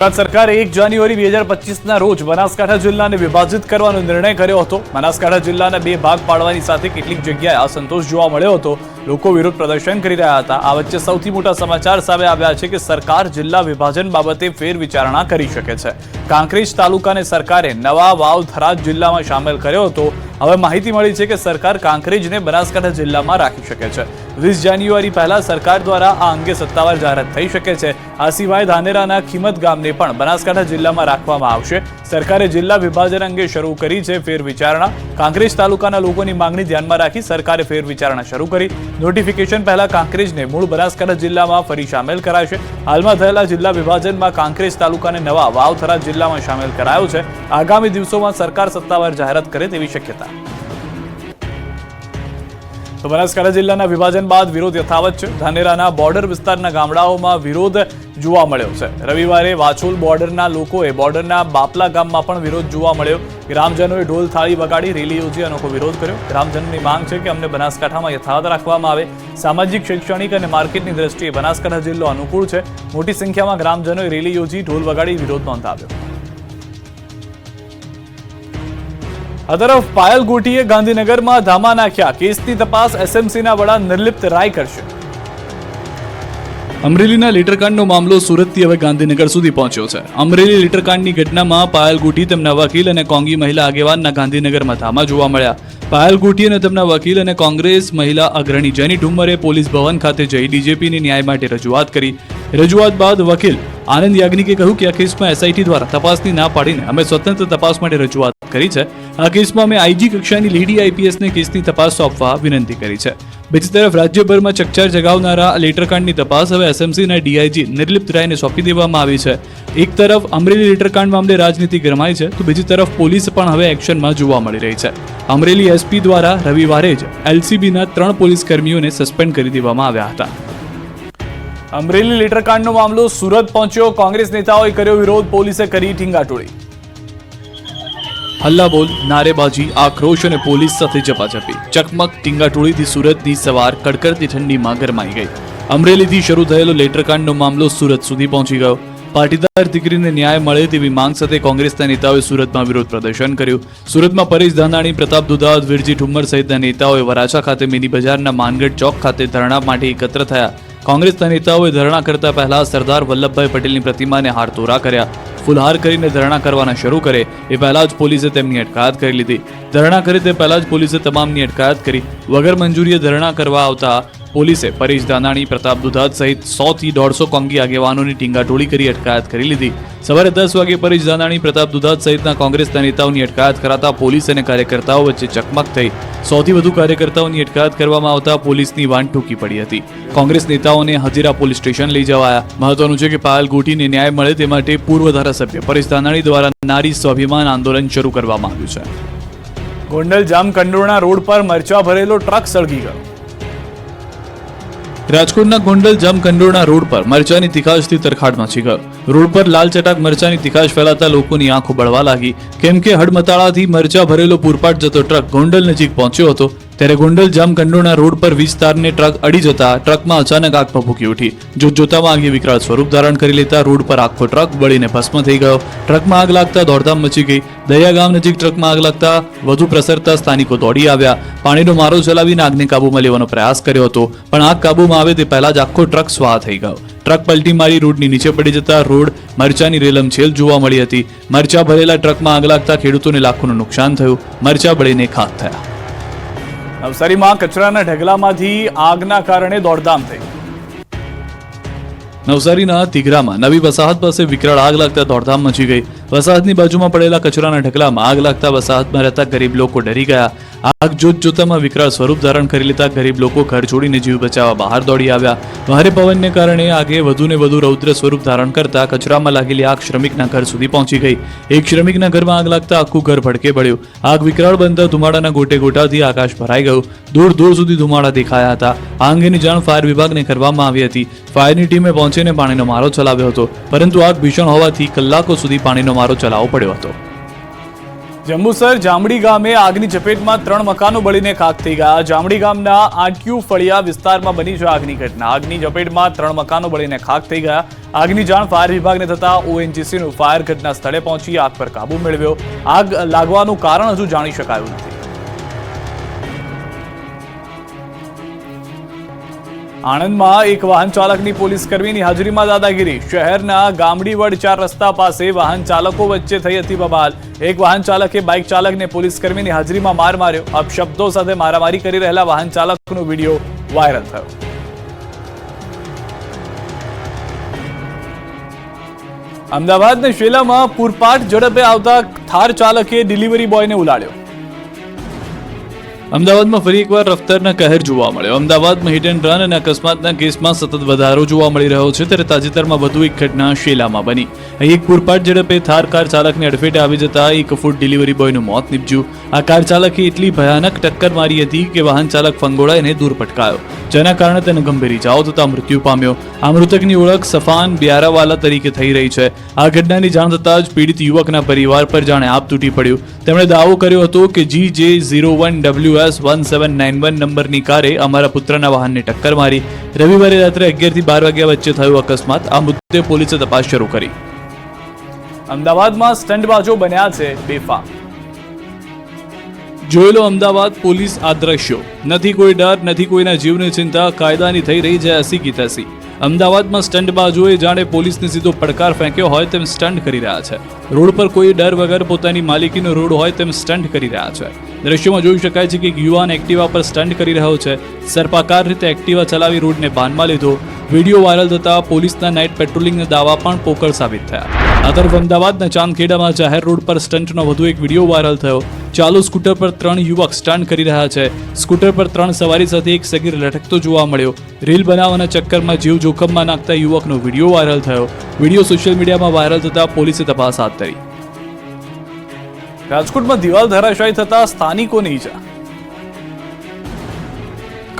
ગુજરાત સરકારે એક જાન્યુઆરી બે હજાર પચીસના રોજ બનાસકાંઠા જિલ્લાને વિભાજિત કરવાનો નિર્ણય કર્યો હતો. બનાસકાંઠા જિલ્લાના બે ભાગ પાડવાની સાથે કેટલીક જગ્યાએ અસંતોષ જોવા મળ્યો હતો. લોકો વિરોધ પ્રદર્શન કરી રહ્યા હતા. આ વચ્ચે સૌથી મોટા સમાચાર સામે આવ્યા છે કે સરકાર જિલ્લા વિભાજન બાબતે ફેરવિચારણા કરી શકે છે. કાંકરેજ તાલુકાને સરકારે નવા વાવ થરાદ જિલ્લામાં સામેલ કર્યો હતો. હવે માહિતી મળી છે કે સરકાર કાંકરેજને બનાસકાંઠા જિલ્લામાં રાખી શકે છે. વીસ જાન્યુઆરી પહેલા સરકાર દ્વારા આ અંગે સત્તાવાર જાહેરાત થઈ શકે છે. આ સિવાય ધાનેરાના ખીમત ગામને પણ બનાસકાંઠા જિલ્લામાં રાખવામાં આવશે. સરકારે જિલ્લા વિભાજન અંગે શરૂ કરી છે ફેર વિચારણા કાંકરેજ તાલુકાના લોકોની માંગણી ધ્યાનમાં રાખી સરકારે ફેર વિચારણા શરૂ કરી. નોટિફિકેશન પહેલા કાંકરેજને મૂળ બનાસકાંઠા જિલ્લામાં ફરી સામેલ કરાશે. હાલમાં થયેલા જિલ્લા વિભાજનમાં કાંકરેજ તાલુકાને નવા વાવથરા જિલ્લામાં સામેલ કરાયો છે. આગામી દિવસોમાં સરકાર સત્તાવાર જાહેરાત કરે તેવી શક્યતા. તો બનાસકાંઠા જિલ્લાના વિભાજન બાદ વિરોધ યથાવત છે. ધાનેરાના બોર્ડર વિસ્તારના ગામડાઓમાં વિરોધ જોવા મળ્યો છે. રવિવારે વાછોલ બોર્ડરના લોકોએ બોર્ડરના બાપલા ગામમાં પણ વિરોધ જોવા મળ્યો. ગ્રામજનોએ ઢોલ થાળી વગાડી રેલી યોજી અનોખો વિરોધ કર્યો. ગ્રામજનોની માંગ છે કે અમને બનાસકાંઠામાં યથાવત રાખવામાં આવે. સામાજિક, શૈક્ષણિક અને માર્કેટની દ્રષ્ટિએ બનાસકાંઠા જિલ્લો અનુકૂળ છે. મોટી સંખ્યામાં ગ્રામજનોએ રેલી યોજી ઢોલ વગાડી વિરોધ નોંધાવ્યો. આ તરફ પાયલ ગોટીએ ગાંધીનગરમાં ધામા નાખ્યા. કેસની તપાસ એસએમસીના વડા નિર્લિપ્ત રાય કરશે. અમરેલીના લીટરકાંડનો મામલો સુરતથી હવે ગાંધીનગર સુધી પહોંચ્યો છે. અમરેલી લીટરકાંડની ઘટનામાં પાયલ ગુટી તેમના વકીલ અને કોંગી મહિલા આગેવાનના ગાંધીનગરમાં ધામા જોવા મળ્યા. પાયલ ગુટી અને તેમના વકીલ અને કોંગ્રેસ મહિલા અગ્રણી જેની ઠુમ્મરે પોલીસ ભવન ખાતે જઈ ડીજેપીની ન્યાય માટે રજૂઆત કરી. રજૂઆત બાદ વકીલ આનંદ યાજ્ઞિકે કહ્યું કે આ કેસમાં એસઆઈટી દ્વારા તપાસની ના પાડીને અમે સ્વતંત્ર તપાસ માટે રજૂઆત કરી છે. આ કેસમાં અમે આઈજી કક્ષાની લેડી આઈપીએસને કેસની તપાસ સોંપવા વિનંતી કરી છે. બીજી તરફ રાજ્યભરમાં ચકચાર જગાવનારા લેટરકાંડની તપાસ હવે એસએમસીના ડીઆઈજી નિર્લિપ્ત રાયને સોંપી દેવામાં આવી છે. એક તરફ અમરેલી લેટરકાંડ મામલે રાજનીતિ ગરમાઈ છે તો બીજી તરફ પોલીસ પણ હવે એક્શનમાં જોવા મળી રહી છે. અમરેલી એસપી દ્વારા રવિવારે જ એલસીબીના ત્રણ પોલીસ કર્મીઓને સસ્પેન્ડ કરી દેવામાં આવ્યા હતા. અમરેલી લેટરકાંડનો મામલો સુરત પહોંચ્યો. કોંગ્રેસ નેતાઓએ કર્યો વિરોધ. પોલીસે કરી ઠીંગાટોળી હલ્લાબોલ, નારેબાજી, આક્રોશ અને પોલીસ સાથે ઝપાઝપી. ચકમક ટીંગાટોળીથી સુરતની સવાર કડકડતી ઠંડીમાં ગરમાઈ ગઈ. અમરેલીથી શરૂ થયેલો લેટરકાંડનો મામલો સુરત સુધી પહોંચી ગયો. પાટીદાર દીકરીને ન્યાય મળે તેવી માંગ સાથે કોંગ્રેસના નેતાઓએ સુરતમાં વિરોધ પ્રદર્શન કર્યું. સુરતમાં પરેશ ધાનાણી, પ્રતાપ દુધાવત, વિરજી ઠુમ્મર સહિતના નેતાઓએ વરાછા ખાતે મિની બજારના માનગઢ ચોક ખાતે ધરણા માટે એકત્ર થયા. કોંગ્રેસના નેતાઓએ ધરણા કરતા પહેલા સરદાર વલ્લભભાઈ પટેલની પ્રતિમાને હારતોરા કર્યા. ફુલહાર કરીને ધરણા કરવાના શરૂ કરે એ પહેલા જ પોલીસે તેમની અટકાયત કરી લીધી. ધરણા કરે તે પહેલા જ પોલીસે તમામની અટકાયત કરી. વગર મંજૂરીએ ધરણા કરવા આવતા પોલીસે પરેશ દાનાણી પ્રતાપ દુધાત સહિત સો થી દોઢસો કોંગી આગેવાનોની ટીંગાટોળી કરી અટકાયત કરી લીધી. સવારે દસ વાગે પરેશ દાનાણી પ્રતાપ દુધાત સહિતના કોંગ્રેસના નેતાઓની અટકાયત કરાતા પોલીસ અને કાર્યકર્તાઓ વચ્ચે ચકમક થઈ. સૌથી વધુ કાર્યકર્તાઓની અટકાયત કરવામાં આવતા પોલીસની વાન ટૂંકી પડી હતી. કોંગ્રેસ નેતાઓને હજીરા પોલીસ સ્ટેશન લઈ જવાયા. મહત્વનું છે કે પાયલ ગોટીને ન્યાય મળે તે માટે પૂર્વ ધારાસભ્ય પરેશ દાનાણી દ્વારા નારી સ્વાભિમાન આંદોલન શરૂ કરવામાં આવ્યું છે. ગોંડલ જામકંડોળના રોડ પર મરચા ભરેલો ટ્રક સળગી ગયો. રાજકોટના ગોંડલ જામકંડોરણા રોડ પર મરચાની તિખાશથી તરખાટ મચી ગયો રોડ પર લાલ ચટાક મરચાની તિખાશ ફેલાતા લોકોની આંખો બળવા લાગી. કેમ કે હડમતાળાથી મરચા ભરેલો પૂરપાટ જતો ટ્રક ગોંડલ નજીક પહોંચ્યો હતો. ત્યારે ગોંડલ જામકંડોરણા રોડ પર વિસ્તારને ટ્રક અડી જતા ટ્રકમાં અચાનક આગ ભભૂકી ઉઠી. જોતજોતામાં આગે વિકરાળ સ્વરૂપ ધારણ કરી લેતા રોડ પર આખો ટ્રક બળીને ભસ્મ થઈ ગયો. ટ્રકમાં આગ લાગતા દોડધામ મચી ગઈ. દયા ગામ નજીક ટ્રકમાં આગ લાગતા વધુ પ્રસરતા સ્થાનિકો દોડી આવ્યા. પાણીનો મારો ચલાવીને આગને કાબૂમાં લેવાનો પ્રયાસ કર્યો હતો, પણ આગ કાબૂમાં આવે તે પહેલા જ આખો ટ્રક સ્વાહ થઈ ગયો. ટ્રક પલટી મારી રોડની નીચે પડી જતા રોડ મરચાની રેલમછેલ જોવા મળી હતી. મરચા ભરેલા ટ્રકમાં આગ લાગતા ખેડૂતોને લાખોનું નુકસાન થયું. મરચા બળીને ખાક થયા. નવસારીમાં કચરાના ઢગલામાંથી આગના કારણે દોડધામ થઈ. નવસારીના તિઘરામાં નવી વસાહત પાસે વિકરાળ આગ લાગતા દોડધામ મચી ગઈ. વસાહતની બાજુમાં પડેલા કચરાના ઢગલામાં આગ લાગતા વસાહતમાં રહેતા ગરીબ લોકો ડરી ગયા. આગ જોત જોતામાં વિકરાળ સ્વરૂપ ધારણ કરી લેતા ગરીબ લોકો ઘર છોડીને જીવ બચાવવા બહાર દોડી આવ્યા. ભારે પવનને કારણે આગે વધુને વધુ રૌદ્ર સ્વરૂપ ધારણ કરતા કચરામાં લાગેલી આગ શ્રમિકના ઘર સુધી પહોંચી ગઈ. એક શ્રમિકના ઘરમાં આગ લાગતા આખું ઘર ભડકે પડ્યું. આગ વિકરાળ બનતા ધુમાડાના ગોટે ગોટાથી આકાશ ભરાઈ ગયું. દૂર દૂર સુધી ધુમાડા દેખાયા હતા. આ અંગેની જાણ ફાયર વિભાગને કરવામાં આવી હતી. ફાયરની ટીમે પહોંચીને પાણીનો મારો ચલાવ્યો હતો. પરંતુ આગ ભીષણ હોવાથી કલાકો સુધી પાણીનો મારો ચલાવવો પડ્યો હતો. જંબુસર જામડી ગામે આગની ચપેટમાં ત્રણ મકાનો બળીને ખાક થઈ ગયા. જામડી ગામના આટક્યુ ફળિયા વિસ્તારમાં બની છે આગની ઘટના. આગની ચપેટમાં ત્રણ મકાનો બળીને ખાક થઈ ગયા. આગની જાણ ફાયર વિભાગને થતા ઓએનજીસીનું ફાયર ઘટના સ્થળે પહોંચી આગ પર કાબુ મેળવ્યો. આગ લાગવાનું કારણ હજુ જાણી શકાયું નથી. આણંદમાં એક વાહન ચાલકની પોલીસ કર્મીની હાજરીમાં દાદાગીરી. શહેરના ગામડીવડ ચાર રસ્તા પાસે વાહન ચાલકો વચ્ચે થઈ હતી બબાલ. એક વાહન ચાલકે બાઇક ચાલકને પોલીસ કર્મીની હાજરીમાં માર માર્યો. અપશબ્દો સાથે મારામારી કરી રહેલા વાહન ચાલકનો વીડિયો વાયરલ થયો. અમદાવાદના શેલામાં પૂરપાટ ઝડપે આવતા થાર ચાલકે ડિલિવરી બોયને ઉલાડ્યો અમદાવાદમાં ફરી એકવાર રફતારના કહેર જોવા મળ્યો. અમદાવાદમાં હિટ એન્ડ રન અને અકસ્માતના કેસમાં સતત વધારો જોવા મળી રહ્યો છે, ત્યારે તાજેતરમાં વધુ એક ઘટના શેલામાં બની. અહીં એક પૂરપાટ ઝડપે થાર કાર ચાલકને અડફેટે આવી જતા એક ફૂડ ડિલિવરી બોયનું મોત નીપજ્યું. આ કાર ચાલકે એટલી ભયાનક ટક્કર મારી હતી કે વાહન ચાલક ફંગોળાઈને દૂર પટકાયો જેના કારણે તેને ગંભીર ઇજાઓ થતા મૃત્યુ પામ્યો. આ મૃતકની ઓળખ સફાન બ્યારાવાલા તરીકે થઈ રહી છે. આ ઘટનાની જાણ થતાં જ પીડિત યુવકના પરિવાર પર જાણે આપ તૂટી પડ્યું. તેમણે દાવો કર્યો હતો કે G J zero one W S one seven nine one નંબરની કારે અમારા પુત્રના વાહનને ટક્કર મારી રવિવારે રાત્રે અગિયારથી બાર વાગ્યા વચ્ચે થયો અકસ્માત. આ મુદ્દે પોલીસે તપાસ શરૂ કરી. અમદાવાદમાં સ્ટંટબાજો બન્યા છે બેફામ જોયેલો અમદાવાદ પોલીસ આ દ્રશ્યો. નથી કોઈ ડર નથી કોઈના જીવની ચિંતા કાયદાની થઈ રહી છે હસી કી અમદાવાદમાં અમદાવાદમાં સ્ટંટબાજોએ જાણે પોલીસને સીધો પડકાર ફેંક્યો હોય તેમ સ્ટંટ કરી રહ્યા છે. રોડ પર કોઈ ડર વગર પોતાની માલિકીનો રોડ હોય તેમ સ્ટંટ કરી રહ્યા છે. દ્રશ્યોમાં જોઈ શકાય છે કે એક યુવાન એક્ટિવા પર સ્ટન્ટ કરી રહ્યો છે. સર્પાકાર રીતે એક્ટિવા ચલાવી રોડને ભાનમાં લીધો. વીડિયો વાયરલ થતા પોલીસના નાઇટ પેટ્રોલિંગના દાવા પણ પોકળ સાબિત થયા. આ તરફ અમદાવાદના ચાંદખેડામાં જાહેર રોડ પર સ્ટન્ટનો વધુ એક વીડિયો વાયરલ થયો. ચાલુ સ્કૂટર પર ત્રણ યુવક સ્ટન્ટ કરી રહ્યા છે. સ્કૂટર પર ત્રણ સવારી સાથે એક સગીર લટકતો જોવા મળ્યો. રીલ બનાવવાના ચક્કરમાં જીવ જોખમમાં નાખતા યુવકનો વીડિયો વાયરલ થયો. વીડિયો સોશિયલ મીડિયામાં વાયરલ થતા પોલીસે તપાસ હાથ ધરી. રાજકોટમાં દિવાલ ધરાશાયી થતા સ્થાનિકોને ઈજા.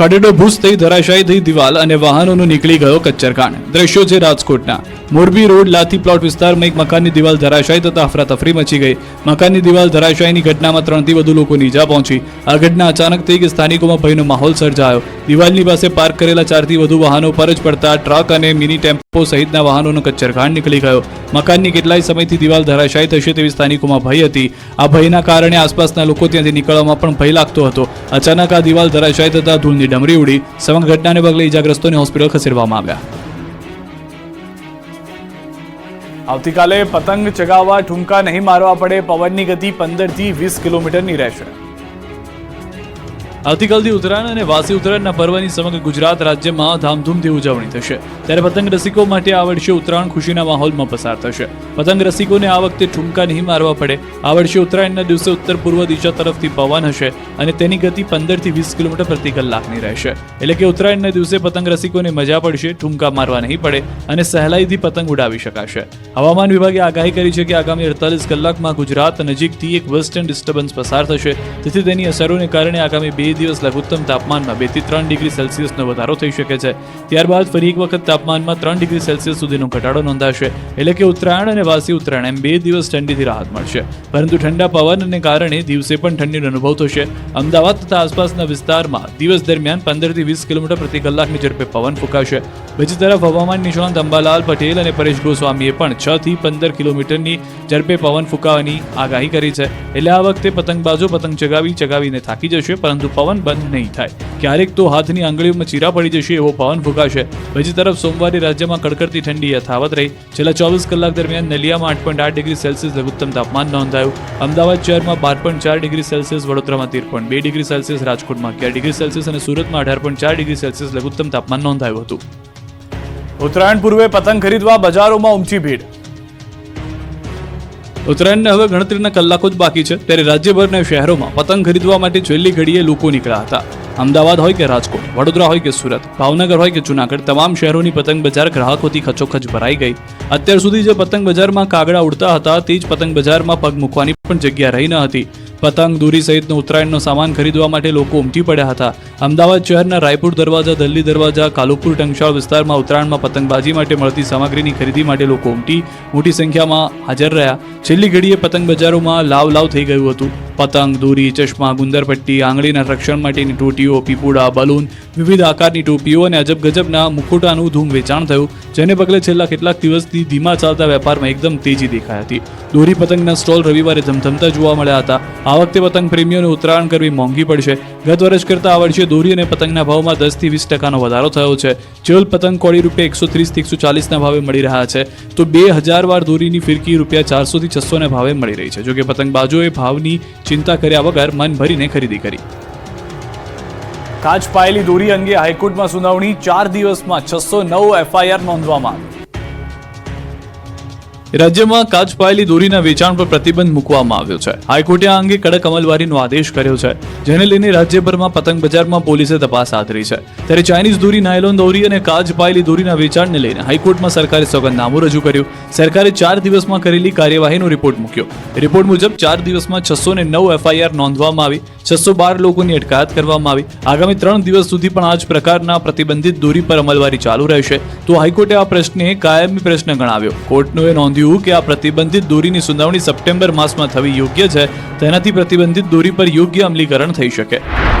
કડેડો થઈ ધરાશાયી થઈ દિવાલ અને વાહનોનો નીકળી ગયો કચ્ચરકાંડ દ્રશ્યો છે રાજકોટના. મોરબી રોડ લાથી પ્લોટ વિસ્તારમાં એક મકાનની દિવાલ ધરાશાયી થતા અફરાતફરી મચી ગઈ. મકાનની દિવાલ ધરાશાયીની ઘટનામાં ત્રણથી વધુ લોકોની ઈજા પહોંચી. આ ઘટના અચાનક થઈ કે સ્થાનિકોમાં ભયનો માહોલ સર્જાયો. દિવાલની પાસે પાર્ક કરેલા ચારથી વધુ વાહનો પર જ પડતા ટ્રક અને મિની ટેમ્પો સહિતના વાહનોનો કચ્ચરકાંડ નીકળી ગયો. મકાનની કેટલાય સમયથી દિવાલ ધરાશાયી થશે તેવી સ્થાનિકોમાં ભય હતી. આ ભયના કારણે આસપાસના લોકો ત્યાંથી નીકળવામાં પણ ભય લાગતો હતો. અચાનક આ દિવાલ ધરાશાયી થતા ધૂળની ડમરી ઉડી સમગ્ર ઘટનાને પગલે ઈજાગ્રસ્તોને હોસ્પિટલ ખસેડવામાં આવ્યા. આવતીકાલે પતંગ ચગાવવા ઠુમકા નહીં મારવા પડે, પવનની ગતિ પંદરથી વીસ કિલોમીટરની રહેશે. આવતીકાલથી ઉત્તરાયણ અને વાસી ઉત્તરાયણના પર્વની સમગ્ર ગુજરાત રાજ્યમાં ધામધૂમથી ઉજવણી થશે. ત્યારે પતંગ રસિકો માટે આ વર્ષે ઉત્તરાયણ ખુશીના માહોલમાં પસાર થશે. પતંગ રસિકોને આ વખતે ઠુમકા નહીં મારવા પડે. આ વર્ષે ઉત્તરાયણના દિવસે ઉત્તર પૂર્વ દિશા તરફથી પવન હશે અને તેની ગતિ પંદરથી વીસ કિલોમીટર પ્રતિ કલાકની રહેશે. એટલે કે ઉત્તરાયણના દિવસે પતંગ રસિકોને મજા પડશે, ઠુમકા મારવા નહીં પડે અને સહેલાઈથી પતંગ ઉડાવી શકાશે. હવામાન વિભાગે આગાહી કરી છે કે આગામી અડતાલીસ કલાકમાં ગુજરાત નજીકથી એક વેસ્ટર્ન ડિસ્ટર્બન્સ પસાર થશે. તેથી તેની અસરોને કારણે આગામી બે દિવસ લઘુત્તમ તાપમાનમાં બેથી ત્રણ ડિગ્રી સેલ્સિયસનો વધારો થઈ શકે છે. ત્યારબાદ ફરી એક વખત તાપમાનમાં ત્રણ ડિગ્રી સેલ્સિયસ સુધીનો ઘટાડો નોંધાશે. એટલે કે ઉત્તરાયણ અને વાસી ઉત્તરાયણ એમ બે દિવસ ઠંડીથી રાહત મળશે. પરંતુ ઠંડા પવનને કારણે દિવસે પણ ઠંડીનો અનુભવ થશે. અમદાવાદ તથા આસપાસના વિસ્તારમાં દિવસ દરમિયાન પંદરથી વીસ કિલોમીટર પ્રતિ કલાકની ઝડપે પવન ફૂંકાશે. બીજી તરફ હવામાન નિષ્ણાંત અંબાલાલ પટેલ અને પરેશ ગોસ્વામીએ પણ છ થી પંદર કિલોમીટરની ઝડપે પવન ફૂંકાવાની આગાહી કરી છે. એટલે આ વખતે પતંગબાજો પતંગ ચગાવી ચગાવીને થાકી જશે, પરંતુ પવન બંધ નહીં થાય. ક્યારેક તો હાથની આંગળીઓમાં ચીરા પડી જશે એવો પવન ફૂંકાશે. બીજી તરફ સોમવારે રાજ્યમાં કડકડતી ઠંડી યથાવત રહી. છેલ્લા ચોવીસ કલાક દરમિયાન નલિયામાં આઠ પોઈન્ટ આઠ ડિગ્રી સેલ્સિયસ લઘુત્તમ તાપમાન નોંધાયું. અમદાવાદ શહેરમાં બાર પોઈન્ટ ચાર ડિગ્રી સેલ્સિયસ, વડોદરામાં તેર પોઈન્ટ બે ડિગ્રી સેલ્સિયસ, રાજકોટમાં અગિયાર ડિગ્રી સેલ્સિયસ અને સુરતમાં અઢાર પોઈન્ટ ચાર ડિગ્રી સેલ્સિયસ લઘુત્તમ તાપમાન નોંધાયું હતું. ઉત્તરાયણ પૂર્વે પતંગ ખરીદવા બજારોમાં ઉમટી ભીડ. ઉત્તરાયણને હવે ગણતરીના કલાકો જ બાકી છે. ત્યારે રાજ્યભરના શહેરોમાં પતંગ ખરીદવા માટે છેલ્લી ઘડીએ લોકો નીકળ્યા હતા. અમદાવાદ હોય કે રાજકોટ, વડોદરા હોય કે સુરત, ભાવનગર હોય કે જુનાગઢ, તમામ શહેરોની પતંગ બજાર ગ્રાહકોથી ખચોખચ ભરાઈ ગઈ. અત્યાર સુધી જે પતંગ બજારમાં કાગડા ઉડતા હતા, તે જ પતંગ બજારમાં પગ મૂકવાની પણ જગ્યા રહી ન હતી. પતંગ, દોરી સહિતનો ઉત્તરાયણનો સામાન ખરીદવા માટે લોકો ઉમટી પડ્યા હતા. અમદાવાદ શહેરના રાયપુર દરવાજા દલ્લી દરવાજા, કાલુપુર ટંકશાળ વિસ્તારમાં ઉત્તરાયણમાં પતંગબાજી માટે મળતી સામગ્રીની ખરીદી માટે લોકો ઉમટી, મોટી સંખ્યામાં હાજર રહ્યા. છેલ્લી ઘડીએ પતંગ બજારોમાં લાવ લાવ થઈ ગયું હતું. પતંગ, દોરી, ચશ્મા, ગુંદરપટ્ટી, આંગળીના રક્ષણ માટેની ટોટીઓ, પીપુડા, બલૂન, વિવિધ આકારની ટોપીઓ અને અજબ ગજબના મુખોટાનું ધૂમ વેચાણ થયું, જેને પગલે છેલ્લા કેટલાક દિવસથી ધીમા ચાલતા વેપારમાં એકદમ તેજી દેખાઈ હતી. દોરી પતંગના સ્ટોલ રવિવારે ધમધમતા જોવા મળ્યા હતા. આ વખતે પતંગ પ્રેમીઓને ઉત્તરાયણ કરવી મોંઘી પડશે. ગત વર્ષ કરતાં આ વર્ષે દોરી અને પતંગના ભાવમાં દસથી વીસ ટકાનો વધારો થયો છે. ચેવલ પતંગ કોડી રૂપિયા એકસો ત્રીસથી એકસો ચાલીસના ભાવે મળી રહ્યા છે. તો બે હજાર વાર દોરીની ફિરકી રૂપિયા ચારસોથી છસોના ભાવે મળી રહી છે. જોકે પતંગબાજોએ ભાવની ચિંતા કર્યા વગર મન ભરીને ખરીદી કરી. કાચ પાયેલી દોરી અંગે હાઈકોર્ટમાં સુનાવણી ચાર દિવસમાં છસો નવ એફઆઈઆર નોંધવામાં આવી. રાજ્યમાં કાચ પાયેલી દોરીના વેચાણ પર પ્રતિબંધ મૂકવામાં આવ્યો છે. હાઈકોર્ટે આ અંગે કડક અમલવારીનો આદેશ કર્યો છે, જેને લઈને રાજ્યભરમાં પતંગ બજારમાં પોલીસે તપાસ હાથ ધરી છે. ત્યારે ચાઇનીઝ દોરી, નાયલોન દોરી અને કાચ પાયેલી દોરીના વેચાણને લઈને હાઈકોર્ટમાં સરકારે સોગંદનામું રજૂ કર્યું. સરકારે ચાર દિવસમાં કરેલી કાર્યવાહીનો રિપોર્ટ મૂક્યો. રિપોર્ટ મુજબ ચાર દિવસમાં છસો ને નવ એફઆઈઆર નોંધવામાં આવી, છસો બાર લોકોની અટકાયત કરવામાં આવી. આગામી ત્રણ દિવસ સુધી પણ આ જ પ્રકારના પ્રતિબંધિત દોરી પર અમલવારી ચાલુ રહેશે. તો હાઈકોર્ટે આ પ્રશ્ને કાયમી પ્રશ્ન ગણાવ્યો. કોર્ટનું એ નોંધ્યું કે આ પ્રતિબંધિત દોરીની સુનાવણી સપ્ટેમ્બર માસમાં થવી યોગ્ય છે, તેનાથી પ્રતિબંધિત દોરી પર યોગ્ય અમલીકરણ થઈ શકે.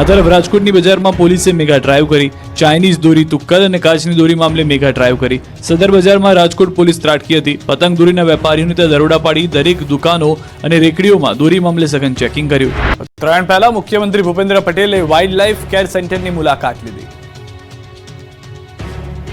આ તરફ રાજકોટની બજારમાં પોલીસે મેગા ડ્રાઈવ કરી, ચાઇનીઝ દોરી તુક્કલ અને કાચની દોરી મામલે મેગા ડ્રાઈવ કરી. સદર બજારમાં રાજકોટ પોલીસ ત્રાટકી હતી. પતંગ દોરીના વેપારીઓને ત્યાં દરોડા પાડી દરેક દુકાનો અને રેકડીઓમાં દોરી મામલે સઘન ચેકિંગ કર્યું. ત્રણ પહેલા મુખ્યમંત્રી ભૂપેન્દ્ર પટેલે વાઇલ્ડ લાઇફ કેર સેન્ટરની મુલાકાત લીધી.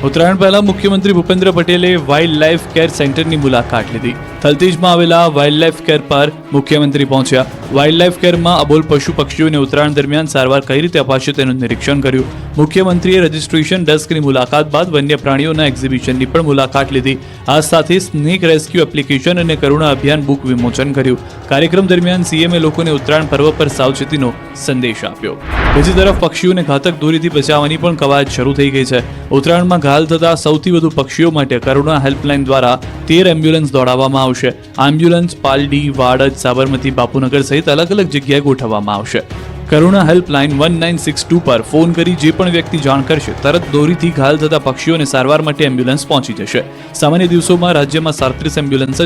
ઉત્તરાયણ પહેલા મુખ્યમંત્રી ભૂપેન્દ્ર પટેલે વાઇલ્ડ લાઇફ કેર સેન્ટરની મુલાકાત લીધી. થલતેજમાં આવેલા વાઇલ્ડ લાઇફ કેર પર મુખ્યમંત્રી પહોંચ્યા. વાઇલ્ડ લાઇફ કેરમાં અબોલ પશુ પક્ષીઓને ઉત્તરાયણ દરમિયાન સારવાર કઈ રીતે અપાશે તેનું નિરીક્ષણ કર્યું. મુખ્યમંત્રીએ રજિસ્ટ્રેશન ડેસ્કની મુલાકાત બાદ વન્ય પ્રાણીઓના એક્ઝિબિશનની પણ મુલાકાત લીધી. આ સાથે સ્નેક રેસ્ક્યુ એપ્લિકેશન અને કરુણા અભિયાન બુક વિમોચન કર્યું. કાર્યક્રમ દરમિયાન સીએમએ લોકોને ઉત્તરાયણ પર્વ પર સાવચેતીનો સંદેશ આપ્યો. બીજી તરફ પક્ષીઓને ઘાતક દોરીથી બચાવવાની પણ કવાયત શરૂ થઈ ગઈ છે. ઉત્તરાયણમાં ઘાયલ થતા સૌથી વધુ પક્ષીઓ માટે કરુણા હેલ્પલાઇન દ્વારા તેર એમ્બ્યુલન્સ દોડાવવામાં આવશે. એમ્બ્યુલન્સ પાલડી, વાડજ, સાબરમતી, બાપુનગર સહિત અલગ અલગ જગ્યાએ ગોઠવવામાં આવશે. Karuna helpline one nine six two પર ફોન કરી જે પણ વ્યક્તિ જાણ કરશે, તરત દોરીથી ઘાયલ થતા પક્ષીઓને સારવાર માટે એમ્બ્યુલન્સ પહોંચી જશે. સામાન્ય દિવસોમાં રાજ્યમાં સાડત્રીસ એમ્બ્યુલન્સ